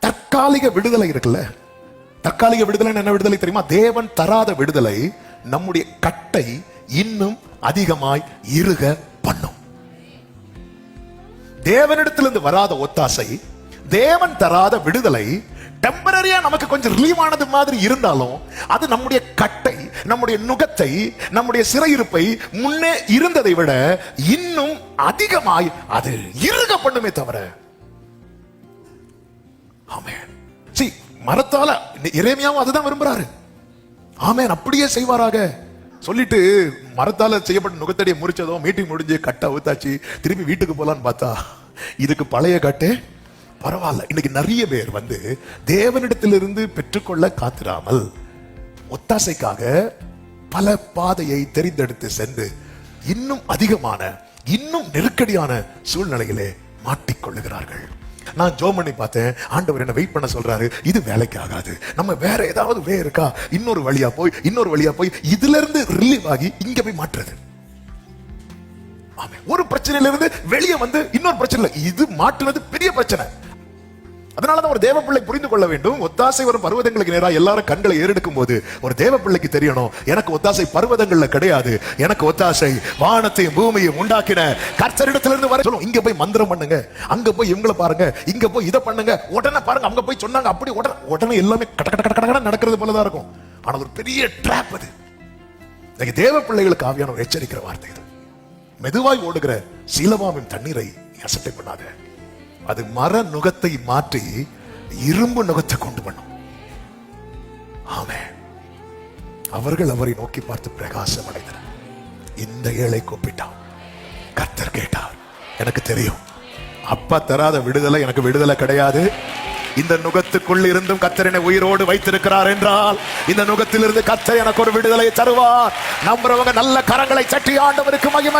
தற்காலிக விடுதலை இருக்குல்ல? தற்காலிக விடுதலை என்ன விடுதலை தெரியுமா? தேவன் தராத விடுதலை நம்முடைய கட்டை இன்னும் அதிகமாய் இருக பண்ணும். தேவனிடத்திலிருந்து வராத ஒத்தாசை தேவன் தராத விடுதலை டெம்பரரியா நமக்கு கொஞ்சம் ரிலீவ் ஆனது மாதிரி இருந்தாலும் அது நம்முடைய கட்டை நம்முடைய நுகத்தை நம்முடைய சிறையிருப்பை முன்னே இருந்ததை விட இன்னும் அதிகமாய் அது இருக பண்ணுமே தவிர ஆமேன். See மரத்தால இறைமையாவும் அதுதான் விரும்புறாரு. ஆமேன் அப்படியே செய்வாராக. சொல்லிட்டு மரத்தால செய்யப்பட்ட நுகத்தடியை முறிச்சதோ மீட்டிங் முடிஞ்சு கட்டை அவுத்தாச்சு திருப்பி வீட்டுக்கு போலான்னு பார்த்தா இதுக்கு பழைய கட்டு பரவாயில்ல. இன்னைக்கு நிறைய பேர் வந்து தேவனிடத்திலிருந்து பெற்றுக்கொள்ள காத்திராமல் ஒத்தாசைக்காக பல பாதையை தெரிந்தெடுத்து சென்று இன்னும் அதிகமான இன்னும் நெருக்கடியான சூழ்நிலையிலே மாட்டிக்கொள்ளுகிறார்கள். நான் ஜோம் பண்ணி பார்த்தேன். ஆண்டவர் என்ன வெயிட் பண்ண சொல்றாரு. இது வேலைக்கு ஆகாது. நம்ம வேற ஏதாவது வே இருக்கா? இன்னொரு வழியா போய் இன்னொரு வழியா போய் இதுல இருந்து ரிலீவ் ஆகி இங்க போய் மாற்றுறது. ஒரு பிரச்சனையில இருந்து வெளியே வந்து இன்னொரு பிரச்சனை இது மாற்றுனது பெரிய பிரச்சனை. அதனாலதான் ஒரு தேவ பிள்ளை புரிந்து கொள்ள வேண்டும். ஒத்தாசை வரும் பர்வதங்களுக்கு நேராக எல்லாரும் கண்களை ஏறெடுக்கும் போது ஒரு தேவ பிள்ளைக்கு தெரியணும். எனக்கு ஒத்தாசை பர்வதங்கள்ல கிடையாது. எனக்கு ஒத்தாசை வானத்தையும் பூமியையும் உண்டாக்கின கர்த்தரிடத்திலிருந்து வர சொல்லும். இங்க போய் மந்திரம் பண்ணுங்க. அங்க போய் இவங்கள பாருங்க. இங்க போய் இதை பண்ணுங்க. உடனே பாருங்க. அங்க போய் சொன்னாங்க. அப்படி உடனே உடனே எல்லாமே கட கட கட கட நடக்கிறது போலதான் இருக்கும். ஆனா ஒரு பெரிய ட்ராப் அது. இன்னைக்கு தேவ பிள்ளைகளுக்கு ஆவியான ஒரு எச்சரிக்கிற வார்த்தை இது. மெதுவாய் ஓடுகிற சீலவாமின் தண்ணீரை அசட்டை பண்ணாத. அது மர நுகத்தை மாற்றி இரும்பு நுகத்தை கொண்டு பண்ணும். ஆமே அவர்கள் அவரை நோக்கி பார்த்து பிரகாசம் அடைந்தனர். இந்த ஏழை கூப்பிட்டான். கர்த்தர் கேட்டார் எனக்கு தெரியும். அப்பா தராத விடுதலை எனக்கு விடுதலை கிடையாது. இந்த நுகத்துக்குள் இருந்தும் கத்தரனை உயிரோடு வைத்திருக்கிறார் என்றால் இந்த நுகத்திலிருந்து கத்தர் எனக்கு ஒரு விடுதலை தருவார். நம்புறவங்க நல்ல கரங்களை சட்டி ஆண்டவருக்கு மகிமை